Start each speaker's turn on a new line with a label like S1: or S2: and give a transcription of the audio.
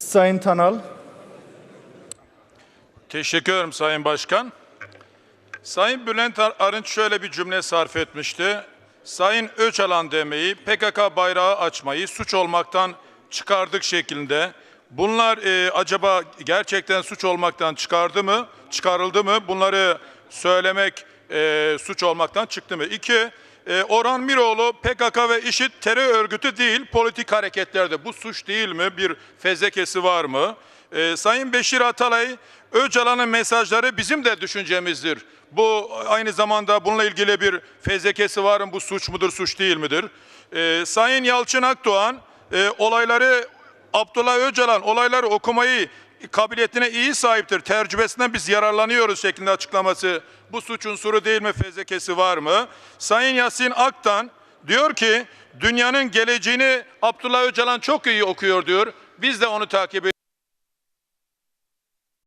S1: Sayın Tanal,
S2: Teşekkür ederim Sayın Başkan. Sayın Bülent Ar- Arınç şöyle bir cümle sarf etmişti. Sayın Öcalan demeyi, PKK bayrağı açmayı suç olmaktan çıkardık şeklinde. Bunlar e, acaba gerçekten suç olmaktan çıkardı mı, çıkarıldı mı? Bunları söylemek e, suç olmaktan çıktı mı? İki, e, Orhan Miroğlu PKK ve IŞİD terör örgütü değil, politik hareketlerde. Bu suç değil mi? Bir fezlekesi var mı? E, Sayın Beşir Atalay, Öcalan'ın mesajları bizim de düşüncemizdir. Bu aynı zamanda bununla ilgili bir fezlekesi var mı? Bu suç mudur, suç değil midir? E, Sayın Yalçın Akdoğan, e, olayları Abdullah Öcalan olayları okumayı kabiliyetine iyi sahiptir. Tercümesinden biz yararlanıyoruz şeklinde açıklaması. Bu suç unsuru değil mi? Fezlekesi var mı? Sayın Yasin Aktan diyor ki dünyanın geleceğini Abdullah Öcalan çok iyi okuyor diyor. Biz de onu takip ediyoruz.